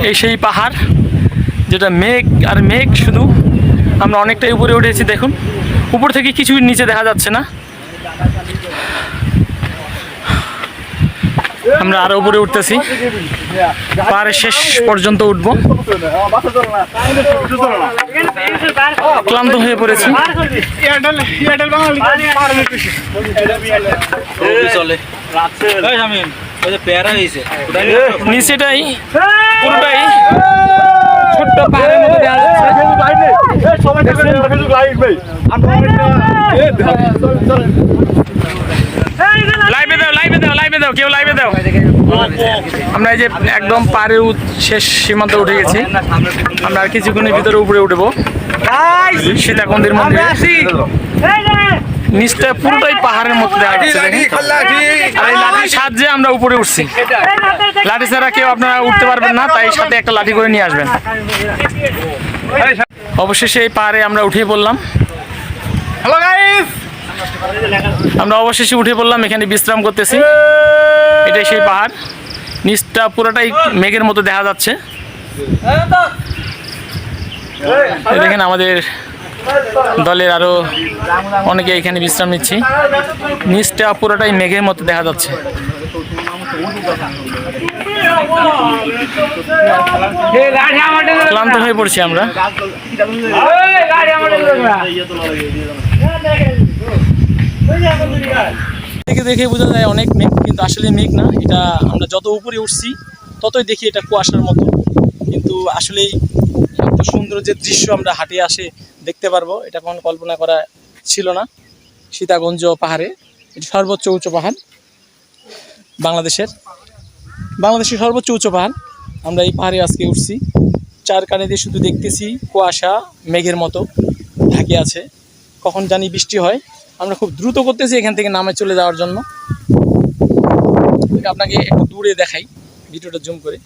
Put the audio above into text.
এই সেই পাহাড় যেটা মেঘ আর মেঘ শুধু আমরা অনেকটাই উপরে উঠেছি দেখুন উপর থেকে কিছুই নিচে দেখা যাচ্ছে না আমরা আরও উপরে উঠতেছি পাহাড়ের শেষ পর্যন্ত উঠবো ক্লান্ত হয়ে পড়েছি। নিচেটাই পুরোটাই ছোট্ট পাহাড়ের মতো যাচ্ছে। লাইভে দাও লাইভে দাও লাইভে দাও কেউ লাইভে দাও। আমরা এই যে একদম পারে শেষ সীমান্ত উঠে গেছি। আমরা আর কিছুক্ষণের ভিতরে উপরে উঠবো সীতাকুন্দির মন্দিরে। নিচটা পুরোটাই পাহাড়ের মতো দেখা যাচ্ছে আর এই লাঠির সাহায্যে আমরা উপরে উঠছি। লাঠি ছাড়া কেউ আপনারা উঠতে পারবেন না তাই সাথে একটা লাঠি করে নিয়ে আসবেন। অবশেষে এই পাহাড়ে আমরা উঠে পড়লাম। হ্যালো গাইস আমরা অবশেষে উঠে পড়লাম এখানে বিশ্রাম করতেছি। এটাই সেই পাহাড়। নিচটা পুরোটাই মেঘের মতো দেখা যাচ্ছে। দেখেন আমাদের দলের আরও অনেকে এখানে বিশ্রাম নিচ্ছি। নিচটা পুরোটাই মেঘের মতো দেখা যাচ্ছে। ক্লান্ত হয়ে পড়ছি আমরা। দেখে দেখে বোঝা যায় অনেক মেঘ, কিন্তু আসলে মেঘ না। এটা আমরা যত উপরে উঠছি, ততই দেখি এটা কুয়াশার মতো। কিন্তু আসলেই এত সুন্দর যে দৃশ্য আমরা হাঁটে আসে দেখতে পারব। এটা কখনো কল্পনা করা ছিল না। সীতাগঞ্জ পাহাড়ে। এটা সর্বোচ্চ উঁচু পাহাড় বাংলাদেশের। বাংলাদেশের সর্বোচ্চ উঁচু পাহাড়। আমরা এই পাহাড়ে আজকে উঠছি। চার কানে দিয়ে শুধু দেখতেছি কুয়াশা, মেঘের মতো ঢাকে আছে। কখন জানি বৃষ্টি হয়। আমরা খুব দ্রুত করতেছি এখান থেকে নামে চলে যাওয়ার জন্য। আপনাকে একটু দূরে দেখাই। ভিডিওটা জুম করে।